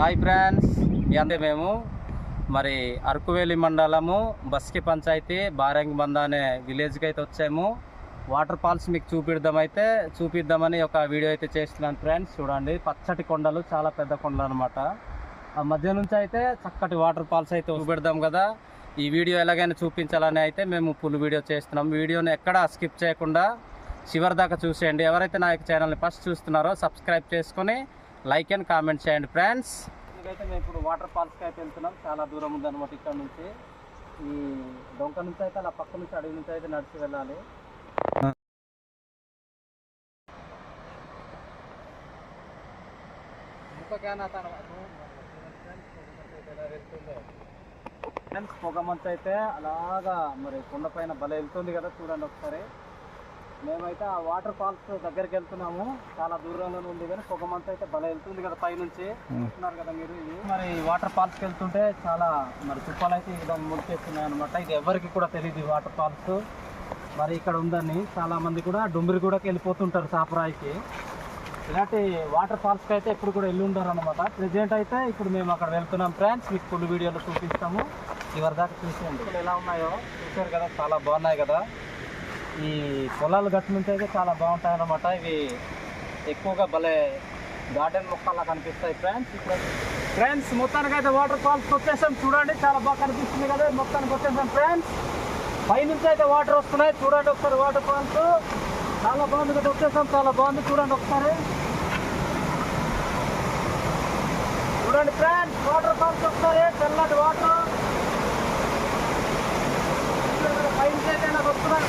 Hi friends అంటే మేము. మరి అరకువేలి మండలము బస్కి పంచాయతీ బారంగి బంద అనే విలేజ్కి అయితే వచ్చాము. వాటర్ ఫాల్స్ మీకు చూపిద్దామైతే చూపిద్దామని ఒక వీడియో అయితే చేస్తున్నాను ఫ్రెండ్స్. చూడండి పచ్చటి కొండలు చాలా పెద్ద కొండలు అనమాట ఆ మధ్య నుంచి అయితే చక్కటి వాటర్ ఫాల్స్ అయితే చూపెడదాం కదా. ఈ వీడియో ఎలాగైనా చూపించాలని అయితే మేము ఫుల్ వీడియో చేస్తున్నాం. వీడియోని ఎక్కడ స్కిప్ చేయకుండా చివరి దాకా చూసేయండి. ఎవరైతే నా యొక్క ఛానల్ని ఫస్ట్ చూస్తున్నారో సబ్స్క్రైబ్ చేసుకొని లైక్ అండ్ కామెంట్ చేయండి ఫ్రెండ్స్. ఇదైతే మేము ఇప్పుడు వాటర్ ఫాల్స్కి అయితే వెళ్తున్నాం. చాలా దూరం ఉందన్నమాట ఇక్కడ నుంచి. ఈ డొంక నుంచి అయితే అలా పక్క నుంచి అడవి నుంచి అయితే నడిచి వెళ్ళాలి. ఫ్రెండ్స్ పొగ మంచు అయితే అలాగా మరి కొండపైన భలే వెళ్తుంది కదా చూడండి ఒకసారి. మేమైతే ఆ వాటర్ ఫాల్స్ దగ్గరికి వెళ్తున్నాము. చాలా దూరంలో ఉంది కానీ పొగ మంచు అయితే భలే వెళ్తుంది కదా పైనుంచి. చూస్తున్నారు కదా మీరు ఇది. మరి వాటర్ ఫాల్స్కి వెళ్తుంటే చాలా మరి తుప్పాలు అయితే ఈ విధంగా ముడిచేస్తున్నాయి అనమాట ఇది ఎవరికి కూడా తెలియదు వాటర్ ఫాల్స్. మరి ఇక్కడ ఉందని చాలా మంది కూడా డుంబిరి కూడా వెళ్ళిపోతుంటారు సాపరాయికి. ఇలాంటి వాటర్ ఫాల్స్కి అయితే ఎప్పుడు కూడా వెళ్ళి ఉండరు అనమాట ప్రెజెంట్ అయితే ఇప్పుడు మేము అక్కడ వెళ్తున్నాం ఫ్రెండ్స్. మీకు ఫుల్ వీడియోలో చూపిస్తాము. చివరి దాకా చూసేయండి ఎలా ఉన్నాయో చూసారు కదా చాలా బాగున్నాయి కదా. ఈ పొలాలు గట్టు చాలా బాగుంటాయి అన్నమాట ఇవి ఎక్కువగా భలే గార్డెన్ మొక్కలా కనిపిస్తాయి ఫ్రెండ్స్. ఇప్పుడు ఫ్రెండ్స్ మొత్తానికి అయితే వాటర్ ఫాల్స్ వచ్చేసాం. చూడండి చాలా బాగా కనిపిస్తుంది కదా మొత్తానికి వచ్చేసాం ఫ్రెండ్స్. పైనుంచి అయితే వాటర్ వస్తున్నాయి. చూడండి ఒకసారి వాటర్ ఫాల్స్. చాలా బాగుంది కదా వచ్చేసాం. చాలా బాగుంది. చూడండి ఒకసారి. చూడండి ఫ్రెండ్స్ వాటర్ ఫాల్స్ ఒకసారి తెల్లటి వాటర్. పైనుంచి అయితే నాకు వస్తున్నాయి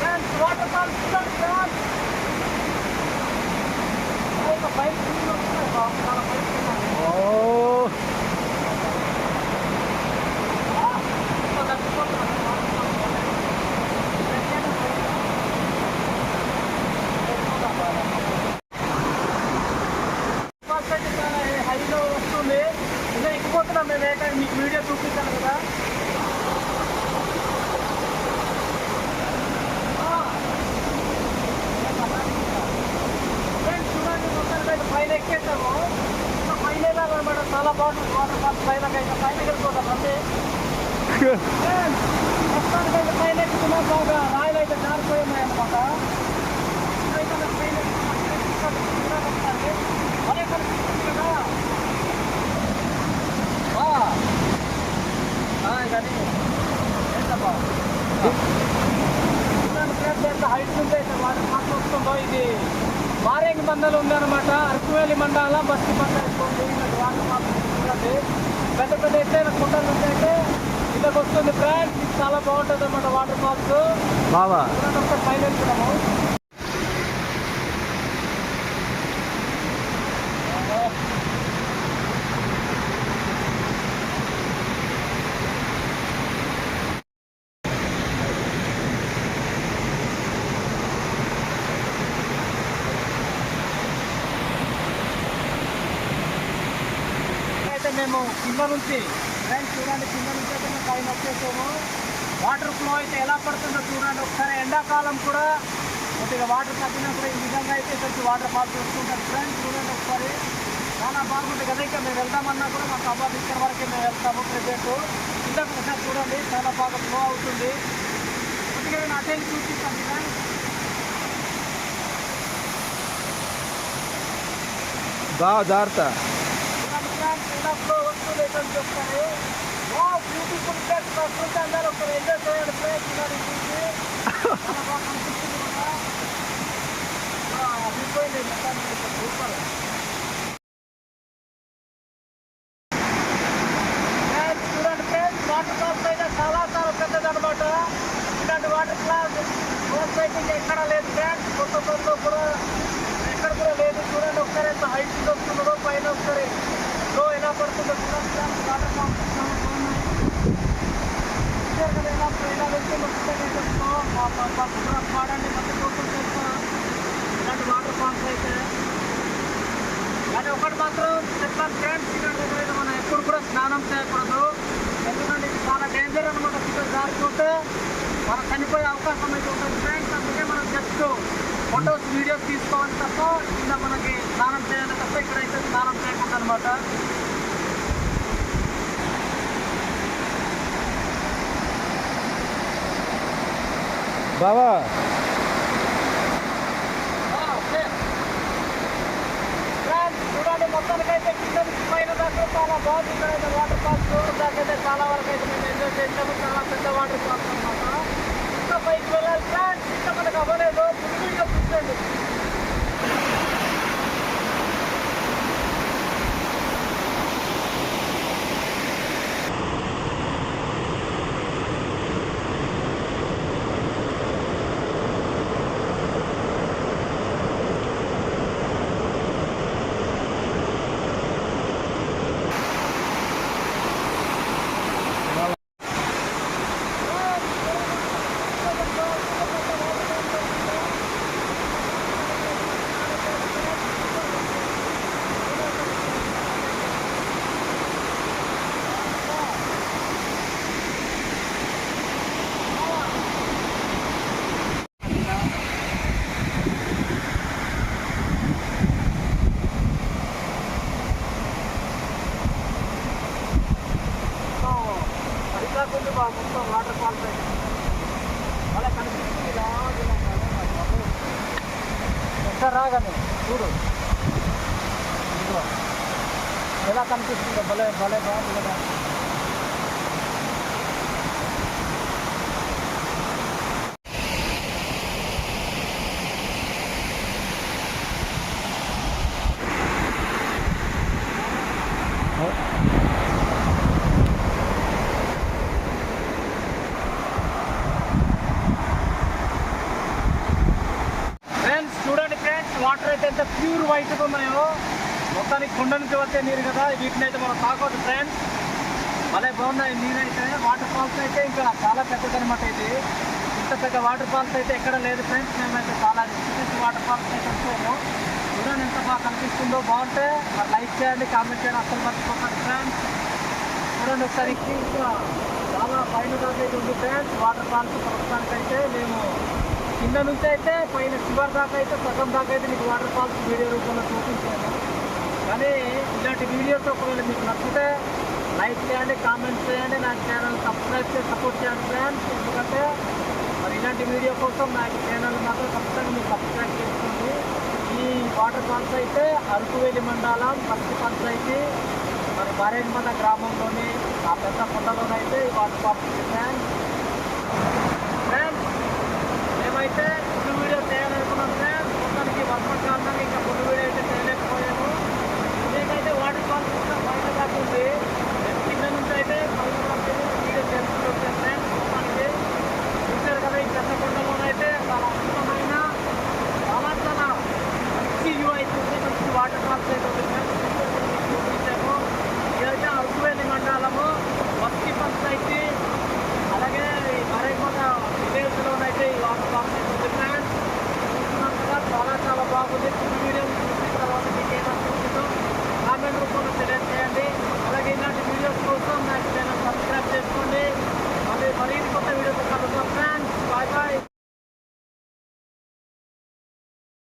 ఫ్రెండ్స్ వాటర్ ఫాల్స్ చూడండి ఫ్రెండ్స్ పైన వస్తున్నాయి బాబు, చాలా పైకి ఉన్నాయి. ఆ, ఇంకా తగ్గిపోతున్నాయి. ఫాస్ట్ అయితే చాలా హైలో వస్తుంది ఇంకా ఎక్కిపోతున్నాం మేము ఏకంగా మీకు వీడియో చూపిస్తాను కదా ఫ్రెండ్స్ చూడండి మొత్తానికి అయితే పైన ఎక్కేసాము. ఇంకా పైన వెళ్ళాలి అనమాట చాలా బాగుంటుంది వాటర్ ఫాల్స్ పైన అయితే పైన వెళ్ళిపోతాం మొత్తానికి అయితే పైన ఎక్కుతున్నాం. బాగా రాయలు అయితే జారిపోయి ఉన్నాయి అనమాట ఇక్కడైతే మనం పైన ఎక్కుతున్నాం. ఇక్కడ చూడండి ఒకసారి. భలే కనిపిస్తుంది కదా ఆ. ఆ, కానీ ఏంటబ్బా? చూడండి ఫ్రెండ్స్ ఎంత హైట్ నుంచి అయితే వాటర్ ఫాల్స్ వస్తుందో ఇది మారేంగి మండలం ఉందన్నమాట. అరకువేలి మండల బస్తి చూడండి పెద్ద పెద్ద ఎత్తైన కుండల అయితే ఇళ్ళకి వస్తుంది ఫ్రెండ్స్. చాలా బాగుంటుంది అనమాట వాటర్ ఫాల్స్. బావా. చూడండి ఒకసారి అయితే మేము కింద నుంచి. ఫ్రెండ్స్ చూడండి కింద నుంచి అయితే మేము పైన వచ్చేసాము. వాటర్ ఫ్లో అయితే ఎలా పడుతుందో చూడండి. ఒకసారి ఎండాకాలం కూడా కొద్దిగా వాటర్ తగ్గినప్పుడు ఈ విధంగా అయితే కొంచెం వాటర్ ఫాల్స్ వస్తుంటారు ఫ్రెండ్స్ చూడండి ఒకసారి. చాలా బాగుంటుంది కదా. ఇంకా మేము వెళ్దామన్నా కూడా మాకు అబ్బాయి ఇక్కడ వరకే మేము వెళ్తాము ప్రజెంట్. కిందకు ఒకసారి చూడండి చాలా బాగా ఫ్లో అవుతుంది. కొద్దిగా నేను అటెండ్ చూపిస్తాను ఫ్రెండ్స్. జాగ్రత్త. ఇలా ఫ్లో వస్తుంది అని చెప్తారు బ్యూటిఫుల్ ప్లేస్ అందరూ ఒకరు ఎంజాయ్ ప్లేస్ చూసి అయితే సూపర్ చూడండి ఫ్రెండ్స్ వాటర్ ఫాల్స్ అయితే చాలా చాలా పెద్దది ఇలాంటి వాటర్ ఫాల్స్ ఎక్కడ లేదు ఫ్రెండ్స్ కొత్త కొత్త కూడా ఎక్కడ కూడా లేదు చూడండి ఒకసారి ఎంత హైట్ వస్తుందో పైన ఒకసారి ఫ్లో ఎలా పడుతుందో చూడండి ఫ్రెండ్స్ వాటర్ ఫాల్స్ చాలా బాగున్నాయి కదా ఎలా ఎలా వెళ్తుందో చూడండి మా మా- మా కూడా ఇలాంటి వాటర్ ఫాల్స్ అయితే కానీ ఒకటి మాత్రం చెప్తాను ఫ్రెండ్స్ ఇక్కడ మనం ఎప్పుడు కూడా స్నానం చేయకూడదు ఎందుకంటే ఇది చాలా డేంజర్ అనమాట ఇక్కడ జారుకుంటే మనం చనిపోయే అవకాశం అయితే ఉంటుంది. ఫ్రెండ్స్ అందుకే మనం జస్ట్ ఫొటోస్ వీడియోస్ తీసుకోవాలి తప్ప కింద మనకి స్నానం చేయాలి తప్ప ఇక్కడైతే స్నానం చేయకుండా అనమాట బావా చూడండి మొత్తానికైతే కింద దాకా చాలా బాగుంది. ఇక్కడైతే వాటర్ ఫాల్స్ దాకైతే చాలా వరకు అయితే మేము ఎంజాయ్ చేసాము. చాలా పెద్ద వాటర్ ఫాల్స్ అనమాట ఇంకా పైకి వెళ్ళాలి ఫ్రెండ్స్ ఇంకా మనకు అవ్వలేదు ముందు వీడియో మొత్తం వాటర్ ఫాల్స్ అయితే అలా కనిపిస్తుంది రాదు రాగానే చూడు ఇదిగో ఎలా కనిపిస్తుందో భలే భలే బాగుంది కదా ఫ్రెండ్స్ చూడండి ఫ్రెండ్స్ వాటర్ అయితే ఎక్కువ అయితే ఉన్నాయో మొత్తానికి కొండ నుంచి వచ్చే నీరు కదా. వీటిని అయితే మనం తాగొద్దు ఫ్రెండ్స్ భలే బాగున్నాయి నీరు అయితే వాటర్ ఫాల్స్ అయితే ఇంకా చాలా పెద్దది అనమాట ఇది. ఇంత పెద్ద వాటర్ ఫాల్స్ అయితే ఎక్కడ లేదు ఫ్రెండ్స్ మేమైతే చాలా రిస్క్ వాటర్ ఫాల్స్ అయితే వచ్చాము. చూడండి ఎంత బాగా కనిపిస్తుందో. బాగుంటే మరి లైక్ చేయండి కామెంట్ చేయండి. అసలు మర్చిపోకండి ఫ్రెండ్స్ చూడండి ఒకసారి ఇంకా చాలా పైన దాకా అయితే ఉంది ఫ్రెండ్స్ వాటర్ ఫాల్స్ ప్రస్తుతానికి అయితే మేము కింద నుంచి అయితే పైన చివరి దాకా అయితే సగం దాకా అయితే మీకు వాటర్ ఫాల్స్ వీడియో రూపంలో చూపించాను. కానీ ఇలాంటి వీడియోస్ ఒకవేళ మీకు నచ్చితే లైక్ చేయండి కామెంట్ చేయండి నా ఛానల్ సబ్స్క్రైబ్ చేసి సపోర్ట్ చేయండి ఫ్రెండ్స్ ఎందుకంటే మరి ఇలాంటి వీడియో కోసం నా ఛానల్ మాత్రం ఖచ్చితంగా మీరు సబ్స్క్రైబ్ చేసుకోండి. ఈ వాటర్ ఫాల్స్ అయితే అరకువేలి మండలం పచ్చి పంచాయతీ మరి బారేజ్మండ గ్రామంలోని ఆ పెద్ద కొండలోనైతే ఈ వాటర్ ఫాల్స్ ఫ్రెండ్స్